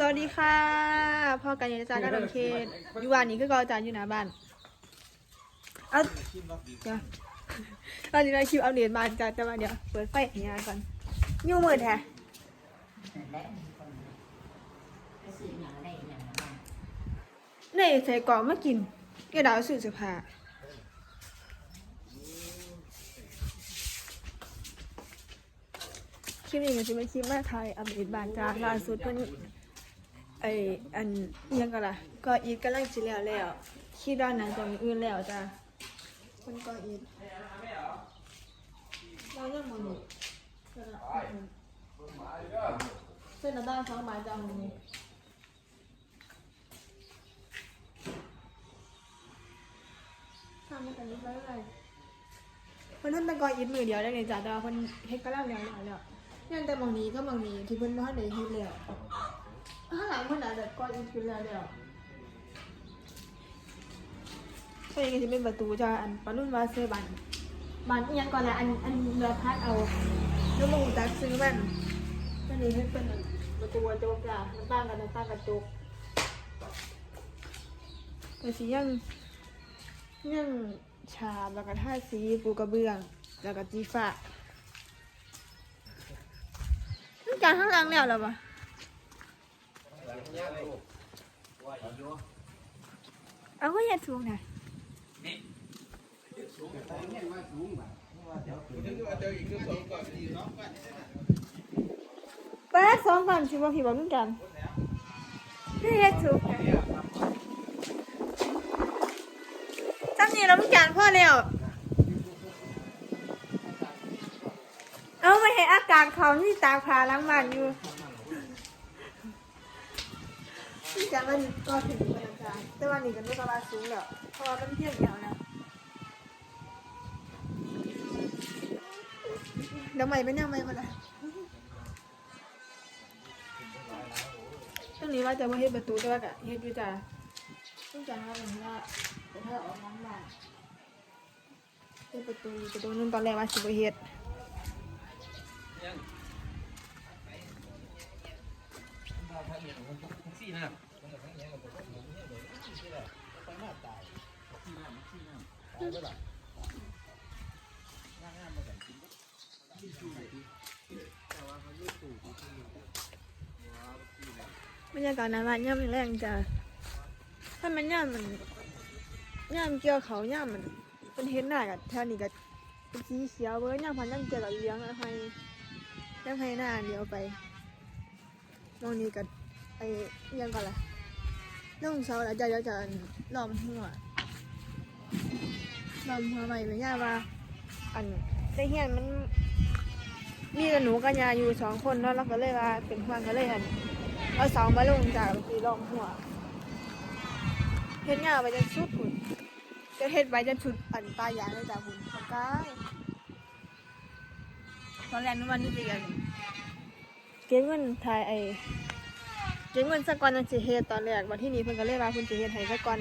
สวัสดีค่ะพ่อกันยาจารย์กับน้องเคนอยู่บ้านนี้คือก็อาจารย์อยู่หน้าบ้านเอาเดี๋ยวตอนนี้เราคิวเอาเหรียญมาจ้าแต่ว่าเดี๋ยวเปิดไฟให้ยาก่อนยูมือแท้และคนไปซื้อหนังได้หนังมาในใส่กล่องมากินเกี่ยวดาวสื่อเสื้อผ้าคลิปนี้ก็จะเป็นคลิปมาไทยอัปเดตบ้านจ้าล่าสุดเพิ่น ไออันยังกันล่ะก็อีทกำลังสิแล้วแล้วคิดว่านั้นจะมีอื่นแล้วจ้าเพิ่นก็อีทเรายังบ่รู้เส้นเส้นละด้านสองไม้จ้ามื้อนี้ทำมาแต่นี้ไปเลยเพิ่นทำตะกอนอินมือเดียวได้เลยจ้ะแต่ว่าเพิ่นเฮ็ดกระล่างแล้วแล้วแล้วยังแต่บางนี้ก็บางนี้ที่เพิ่นบ่ทันได้เฮ็ดแล้ว ข้างหลังเพิ่นน่ะแต่กอนอินขึ้นแล้วแล้วเพิ่นก็สิเป็นประตูจ้ะอันปานุ่นว่าซื้อบันบันอีหยังก่อนแหละอันอันเรือพัดเอาลูกมูจักซื้อมันอันนี้เฮ็ดเป็นประตูกระจกจ้ะมันตั้งกันมันตั้งกระจกแต่สิยังยังชาบแล้วก็ท่าสีปูกระเบื้องแล้วก็จีฟ้านี่จานข้างล่างแล้วเหรอปะ เอาก็อย่าสูงนะป๊ดสองก่อนชิบะผีบอกนุ่นกันพี่เฮ็ดสูงจำนี่แล้วมึงจานพ่อแล้วเอาไปให้อากาศเขาที่ตาพาล้างบ้านอยู่ ที่จำมันก็ถึงวันจานแต่วันนี้กันไม่ประมาณสูงแล้วเพราะว่ามันเที่ยงแล้วนะเดี๋ยวใหม่ไปเนี่ยใหม่มาละตรงนี้ว่าจะมาเฮ็ดประตูแต่ว่ากะเฮ็ดอยู่จ้ะต้องจานว่าอย่างนี้ว่าจะถ้าออกน้ำบ้าเฮ็ดประตูประตูนึงตอนแรกว่าสิบ่เฮ็ดบ รรยากาศหนาบ้านย่ามแรงจ้ะถ้ามันย่ามมันย่ามเกี่ยวเขาย่ามันเป็นเห็นหน้ากับแถวนี้กับเป็นสีเขียวเว้ยย่ามพันย่ามเกี่ยวกับเลี้ยงอะไรย่ามให้หน้าเดียวไปมองนี้กับไอ้ยังก่อนล่ะ น้องสาวแล้วจะจะจะล้อมหัวล้อมหัวใหม่เลยย่าว่า อันได้เฮียนมัน มีแต่หนูกับยาอยู่สองคนเนาะแล้วก็เลยว่าเป็นห่วงก็เลยอันเอาเสามาลงจากทีรองหัวเฮ็ดงานไปจนสุดหุ่นจะเฮ็ดไปจนสุดอันปลายยางเลยจ้ะหุ่นขอบกายตอนแรกนึกว่านี่จะยังเก็บเงินทายไอ เก็บเงินสักก่อนจังสิเฮ็ดตอนแรกวันที่นี้เพิ่นก็เลยว่าเพิ่นสิเฮ็ดให้สักก่อน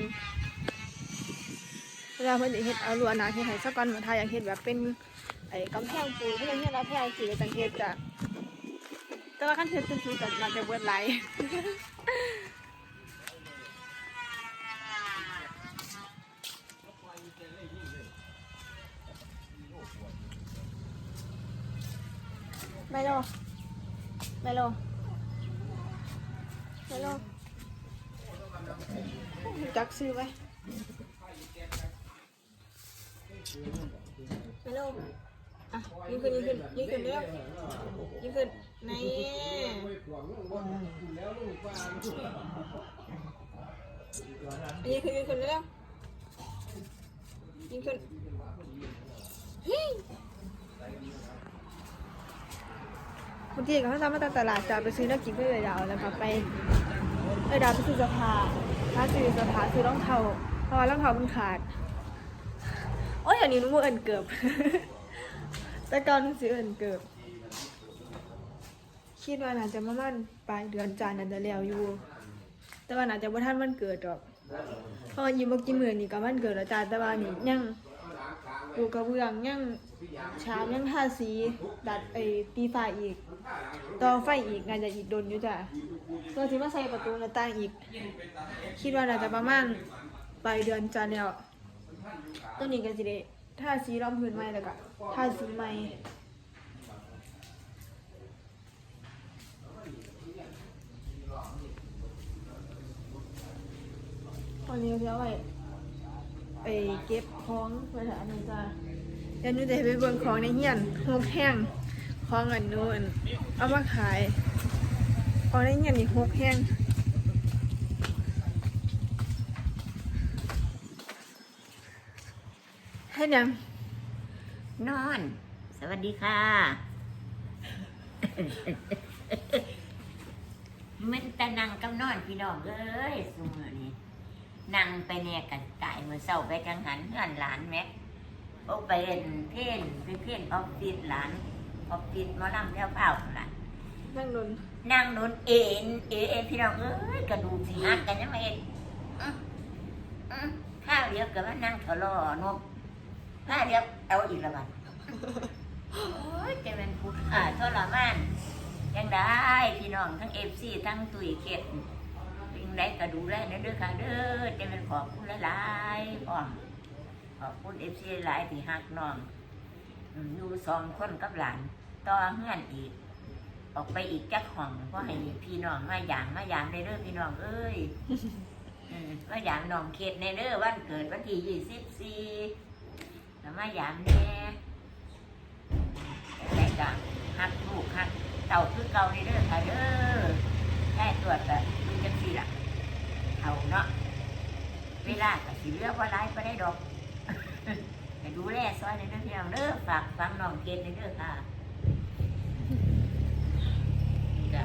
เวลาเพิ่นสิเฮ็ดเอาลวหนาเฮ็ดให้สักก่อนมาทาอยากเฮ็ดแบบเป็นไอ้กำแพงปูนที่เราเนี่ยเราแพงสีสังเกตจ้ะแต่ว่าขั้นเทสเป็นสีแต่มันจะเบิดไหลไมโลไมโล ไมโลจักซื้อไว้ไมโลอะยิงขึ้นยิงขึ้นยิงขึ้นเร็วยิงขึ้นนี่ยิงขึ้นยิงขึ้นเร็วยิงขึ้นเฮ้ย เมื่อกี้ก็เขาทำมาจาตลาดจะไปซื้อน้ำกินเพื่อเลยดาวแล้วก็ไปเออดาวไปซื้อสื้อผ้าถ้าซื้อสื้อผ้าซื้อรองเท้าเพราะว่ารองเท้ามันขาดโอ้ยอย่างนี้นุ่มเอินเกือบแต่ก่อนนึกสิเอินเกือบคิดว่าน่าจะประมาณปลายเดือนจานน่าจะแล้วอยู่ แต่ว่าน่าจะบ่าทันวันเกิดดอกเพราะอยู่บ่กี่มื้อนี่ก็วันเกิดแล้วจ้าแต่ว่านี่ยังปูกระเบื้องยัง ชามยังทาสีดัดไอ้ตีไฟอีก ต่อไฟอีกน่าจะอีกโดนอยู่จ้ะตัวที่มาใส่ประตูหน้าต่างอีก คิดว่าน่าจะประมาณปลายเดือนจันแล้วตัวนี้ก็สิได้ทาสีรองพื้นใหม่แล้วก็ทาสีใหม่ตอนนี้เราจะเอาไว้ไปเก็บของไว้ถ่ายอันนี้จ้ะ เดี๋ยวหนูจะไปเบิ่งของในเฮียนหกแห้งของอันนู้นเอามาขายของในเฮียนนี่หกแห้งให้ยัง นอน สวัสดีค่ะ มันแต่นั่งกับนอนพี่น้องเอ้ยสมือนี้นั่งไปเนี่ยกันตายเมื่อเช้าไปกังหันเงื่อนหลานแม็ก โอไปเล่นเพ่นไปเพ่นออฟฟิศหลานออฟฟิศหมอลำแล้วเปล่าล่ะนั่งนนนั่งนนเอ็นเอ็นเอ็นพี่น้องเอ้ยกระดูกสีหักกันยังไม่เอ็นอื้ออื้อข้าวเดียวกับว่านั่งทะเลาะนกข้าวเดียวเอาอีกและบัดโอ้ยจะเป็นผู้ขาทรมานยังได้พี่น้องทั้งเอฟซีทั้งตุยเกตยังได้ก็ดูแลนะเด้อค่ะเด้อจะเป็นขอบคุณหลายๆพ่อม ขอบคุณเอฟซีหลายที่หักน้องอืมอยู่สองคนกับหลาน ต่อเงื่อนอีก ออกไปอีกจักห้องเพราะให้พี่น้องมาหยามมาหยามในเด้อพี่น้องเอ้ยอืมมาหยามน้องเขตในเด้อวันเกิดวันที่ยี่สิบสี่แล้วมาหยามแน่แต่ก็หักลูกหักเต่าคือเก่าในเด้อค่ะเด้อแค่ตรวจแบบดูจังสีละเอาเนาะเวลาก็สิเลือกว่าร้ายก็ได้ดอก ให้ดูแลซอยในเด้อพี่น้องเด้อฝากฟังน้องเกดในเด้อค่ะนี่ก็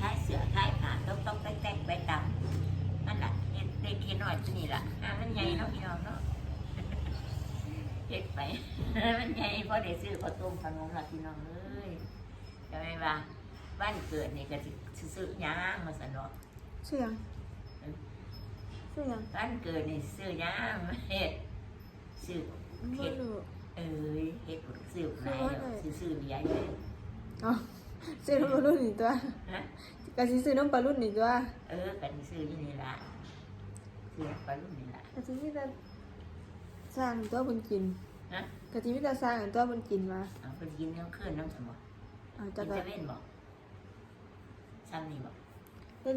ท้ายเสือท้ายผ่าต้องต้องแตกๆไปตามนั่นแหละเห็ดเด็กเห็ดหน่อยตัวนี้ล่ะอ่ามันใหญ่เนาะพี่น้องเนาะเห็ดไป มันใหญ่เพราะได้ซื้อข้าวต้มขนมล่ะพี่น้องเอ้ยจะไม่ว่าบ้านเกิดนี่ก็สิซื้อย่างมาสนอกเชื่อยังเชื่อยังบ้านเกิดนี่ซื้อย่างมาเห็ด ซื้อไม่รู้เอ้ยเห็ดซื้อไหนเดี๋ยวซื้อซื้อเลี้ยงเลยอ๋อซื้อน้ำปลารุ่นนี่ตัวฮะกะสิซื้อน้ำปลารุ่นนี่ตัว เออกันซื้อที่นี่ละซื้อปลาลุ่มนี่ละกะสิมีแต่สร้างตัวบนกินฮะกะสิมีแต่สร้างตัวบนกินมาเอาไปกินน้ำขึ้นน้ำสมบัติเอากิจะนก็เซเว่นบอกซ้ำนี่บอกเป็น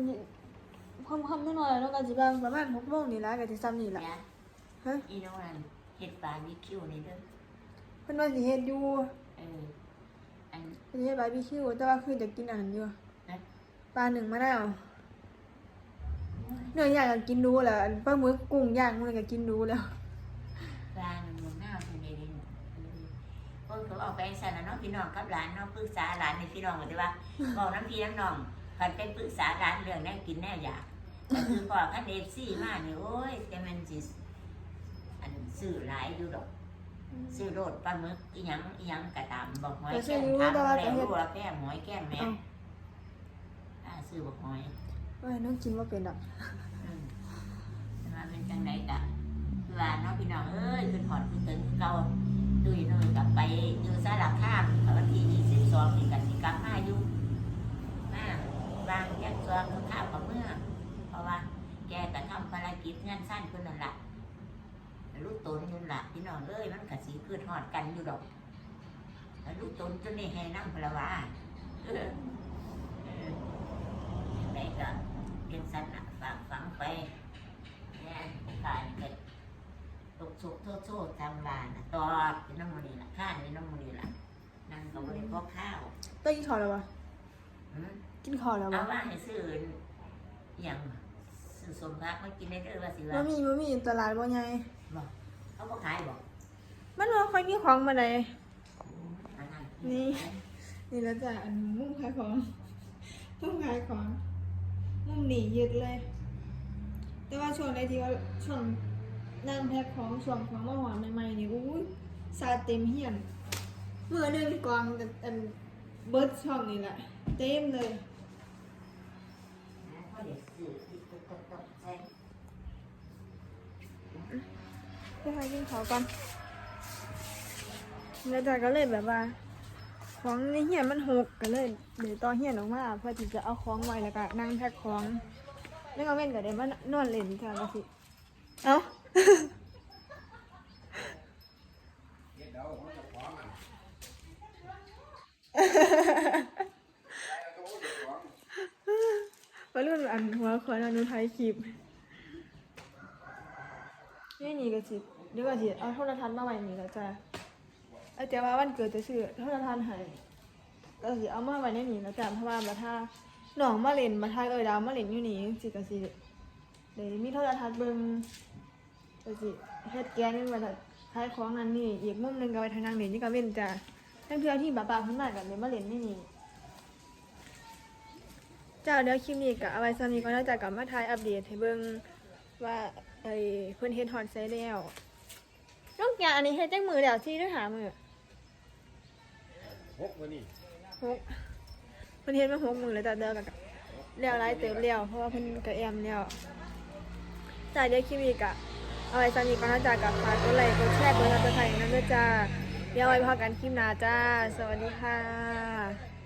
ความความน้อยๆแล้วก็สิบางประมาณหกโมงนี่ละกะสิซ้ำนี่ละเนี่ยฮะอีโน่นน เห็ดปลาบิคิวนี่เด้อเพิ่นว่าสิเฮ็ดอยู่เอออันเพิ่นสิเฮ็ดบาร์บีคิวแต่ว่าคือจะกินอันนั้นอยู่นะปลาหนึ่งมะนาวเนื้อย่างก็กินดูแล้วอันปลาหมึกกุ้งย่างมันก็กินดูแล้วปลาหนึ่งหน้าเป็นเดนเพิ่งเขาออกไปสั่นน่ะเนาะพี่น้องกับหลานเนาะปรึกษาหลานในพี่น้องกันดีว่าบอกน้ำพี่น้ำน้องคันไปปรึกษาหลานเรื่องแน่กินแน่อยากแต่คือพอคันเอฟซีมานี่โอ้ยแต่มันสิอัน ซื้อหลายอยู่ดอก ซื้อโรดปลาหมึกอีหยังอีหยังกระตามบอกหอยแต่ซื้แก้อมอยู่ทำแต่ว่าแล้จะวเฮ็ดรัวแก้มหอยแก้มแม่เอ้าอ่าซื้อบอกหอยเอ้ยน้องกินว่าเป็นดอกอืมมาเป็นจังไดกะคือว่าน้องพี่น้องเอ้ยขึ้นหอดขึ้นถึงเก่าดุยนุ่ยกลับไปอยู่สารคามวันที่ยี่สิบสองนี่กันสิกลับมาอยู่มาบางแยกซองข้าวกับเมื่อเพราะว่า แกก็ทำภารกิจงานสั้นคนนั่นแหละ ลูกตนนั่นแหละพี่น้องเอ้ยมันกะสีขึ้นหอดกันอยู่ดอกแล้วลูกตนจนนี่ให้นั่งพลวาเออเอออย่างไรก็เป็นสันนะฝากฝังไปเนี่ยการเกิดตกสุกโทษโทษทำลานน่ะตอดเป็นน้ำมันนี่ละข้านเป็นน้ำมันนี่ละนั่งก็ไม่ได้พอข้าวต้องกินข้าวแล้ววะอืมกินข้าวแล้วเอาวะว่าให้ซื้ออหย่างซื้อสมพักมากินได้เด้อว่าสิบ่ว่ามีบ่มีตลาดบ่ใหญ่ บอกเขาบอกขายบอกมันบ่ค่อยมีของมาใดอันนั้นนี่นี่แล้วจ้ะอันมุมขายของมุมขายของมุมนี่ยึดเลย แต่ว่าช่วงใดที่ว่าช่วงนั่งแพ็คของช่วงของมาหวานใหม่ๆนี่อุ้ยซาเต็มเฮียนมื้อหนึงกองแต่อันเบิดช่องนี่แหละเต็มเลย เขาเดี๋ยวซื้อที่ตุ๊กตุ๊กตุ๊กใส่ ไปหากินข้าก่อนแล้วจ้าก็เลยแบบว่า ของในเฮียนมันหกก็เลยเดี๋ยวต่อเฮียนออกมาเพื่อที่จะเอาของไว้แล้วก็นั่งแพ็คของแล้วก็เว้นก็ได้มานอนเล่นจ้าก็สิเอ้าวัยรุ่นอันหัวขวานอนุไทยคลิปนี่นี่ก็สิ ดี๋ยวก็สิเอาโทรทัศน์มาไว้นี่แล้วจ้ะไอ้เจ้าว่าวันเกิดจะซื้อโทรทัศน์ให้ก็สิเอามาไว้ในนี่แล้วจ้ะเพราะว่าบัดถ้าน้องมาเล่นบัดถ้าเอ้ยดาวมาเล่นอยู่นี่สิก็สิเดี๋ยวมีโทรทัศน์เบิ่งก็สิเฮ็ดแกนนึงมาขายของนั่นนี่อีกมุมหนึงก็ไว้ทางนั่งเล่นนี่ก็เว้นจ้ะทั้งเทื่อที่ป้าๆเพิ่นมาก็เลยมาเล่นในนี่เจ้าเดี๋ยวคลิปนี้ก็เอาไว้ซ้ำนี้ก็น่าจะกลับมาทายอัปเดตให้เบิ่งว่าไอ้เพิ่อนเฮ็ดฮอตไซแล้ว นอกจากอันนี้เฮ็ดจังมือแล้วที่ด้วยหามือหกวันนี้หกเพิ่นเฮ็ดมาหกมือแล้วจ้ะเด้อก็แล้วหลายเติบแล้วเพราะว่าเพิ่นก็แอมแล้วจ้าเดี๋ยวคลิปนี้ก็เอาไว้ซ้ำนี้ก็น่าจะกลับฝากกดไลค์กดแชร์กด Subscribe นั่นด้วยจ้าเดี๋ยวไว้พบกันคลิปหน้าจ้า สวัสดีค่ะ